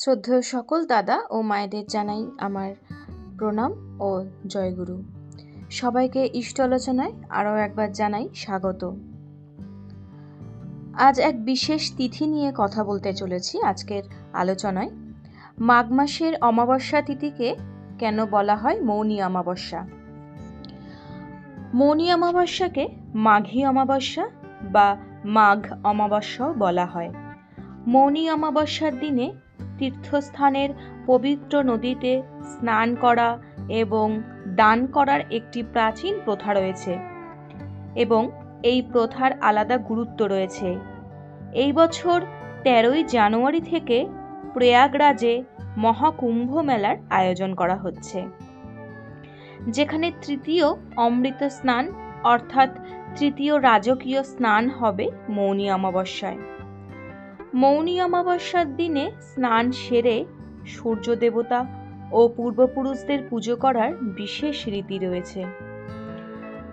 শ্রদ্ধেয় সকল দাদা ও মায়েদের জানাই আমার প্রণাম ও জয়গুরু। সবাইকে ইষ্ট আলোচনায় আরও একবার জানাই স্বাগত। আজ এক বিশেষ তিথি নিয়ে কথা বলতে চলেছি আজকের আলোচনায়। মাঘ মাসের অমাবস্যা তিথিকে কেন বলা হয় মৌনী অমাবস্যা? মৌনী অমাবস্যাকে মাঘী অমাবস্যা বা মাঘ অমাবস্যাও বলা হয়। মৌনী অমাবস্যার দিনে তীর্থস্থানের পবিত্র নদীতে স্নান করা এবং দান করার একটি প্রাচীন প্রথা রয়েছে এবং এই প্রথার আলাদা গুরুত্ব রয়েছে। এই বছর তেরোই জানুয়ারি থেকে প্রয়াগরাজে মহাকুম্ভ মেলার আয়োজন করা হচ্ছে। যেখানে তৃতীয় অমৃত স্নান অর্থাৎ তৃতীয় রাজকীয় স্নান হবে মৌনী অমাবস্যায়। মৌনী অমাবস্যার দিনে স্নান সেরে সূর্য দেবতা ও পূর্বপুরুষদের পুজো করার বিশেষ রীতি রয়েছে।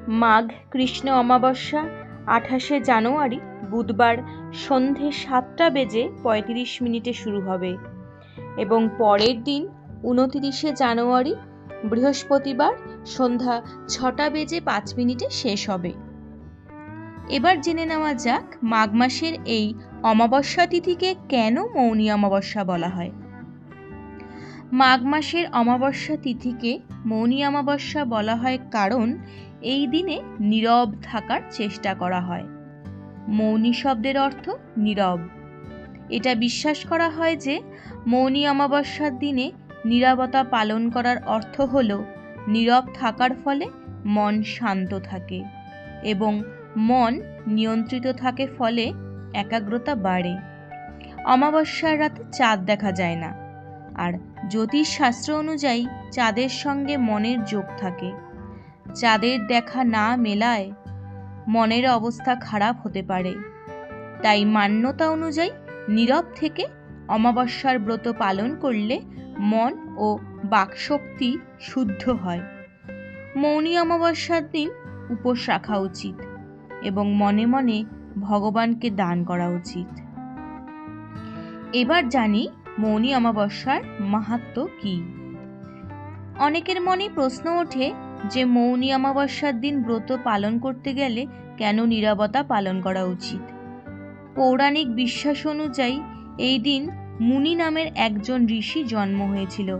মাঘ কৃষ্ণ অমাবস্যা আঠাশে জানুয়ারি বুধবার সন্ধে সাতটা বেজে পঁয়ত্রিশ মিনিটে শুরু হবে এবং পরের দিন উনতিরিশে জানুয়ারি বৃহস্পতিবার সন্ধ্যা ছটা বেজে পাঁচ মিনিটে শেষ হবে। এবার জেনে নেওয়া যাক মাঘ মাসের এই অমাবস্যা তিথিকে কেন মৌনী অমাবস্যা বলা হয়? মাঘ মাসের অমাবস্যা তিথিকে মৌনী অমাবস্যা বলা হয় কারণ এই দিনে নীরব থাকার চেষ্টা করা হয়। মৌনী শব্দের অর্থ নীরব। এটা বিশ্বাস করা হয় যে মৌনী অমাবস্যার দিনে নীরবতা পালন করার অর্থ হল নীরব থাকার ফলে মন শান্ত থাকে এবং মন নিয়ন্ত্রিত থাকে ফলে একাগ্রতা বাড়ে। অমাবস্যার রাতে চাঁদ দেখা যায় না। আর জ্যোতিষ শাস্ত্র অনুযায়ী চাঁদের সঙ্গে মনের যোগ থাকে। চাঁদের দেখা না মেলায় মনের অবস্থা খারাপ হতে পারে। তাই মান্যতা অনুযায়ী নীরব থেকে অমাবস্যার ব্রত পালন করলে মন ও বাকশক্তি শুদ্ধ হয়। মৌনী অমাবস্যার দিন উপোস রাখা উচিত এবং মনে মনে ভগবানকে দান করা উচিত। এবার জানি মৌনী অমাবস্যার মাহাত্ম কি। অনেকের মনে প্রশ্ন ওঠে যে মৌনী অমাবস্যার দিন ব্রত পালন করতে গেলে কেন নিরাপত্তা পালন করা উচিত? পৌরাণিক বিশ্বাস অনুযায়ী এই দিন মুনি নামের একজন ঋষি জন্ম হয়েছিল।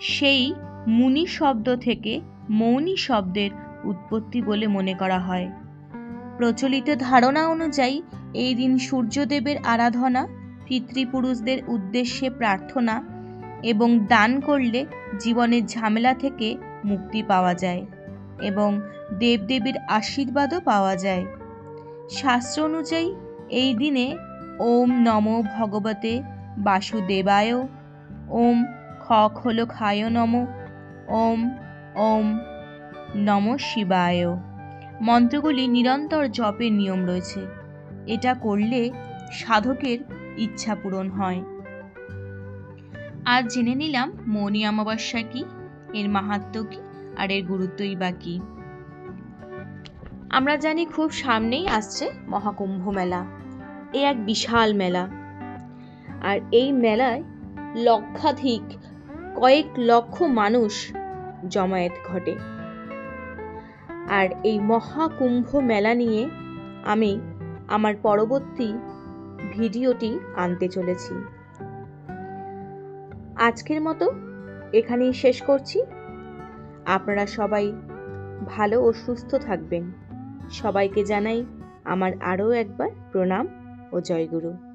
সেই মুনি শব্দ থেকে মৌনী শব্দের উৎপত্তি বলে মনে করা হয়। প্রচলিত ধারণা অনুযায়ী, এই দিন সূর্যদেবের আরাধনা, পিতৃপুরুষদের উদ্দেশ্যে প্রার্থনা এবং দান করলে জীবনের ঝামেলা থেকে মুক্তি পাওয়া যায় এবং দেবদেবীর আশীর্বাদও পাওয়া যায়। শাস্ত্র অনুযায়ী, এই দিনে ওম নম ভগবতে বাসুদেবায়, ওম খ খল খায় নম, ওম ওম নম শিবায়। মন্ত্রগুলি নিরন্তর জপের নিয়ম রয়েছে। এটা করলে সাধকের ইচ্ছা পূরণ হয়। আজ জেনে নিলাম মৌনী অমাবস্যা কি, এর মাহাত্ম কি, আর এর গুরুত্বই বা কি। আমরা জানি খুব সামনেই আসছে মহাকুম্ভ মেলা। এ এক বিশাল মেলা। আর এই মেলায় লক্ষাধিক, কয়েক লক্ষ মানুষ জমায়েত ঘটে। আর এই মহাকুম্ভ মেলা নিয়ে আমি আমার পরবর্তী ভিডিওটি আনতে চলেছি। আজকের মতো এখানেই শেষ করছি। আপনারা সবাই ভালো ও সুস্থ থাকবেন। সবাইকে জানাই আমার আরও একবার প্রণাম ও জয়গুরু।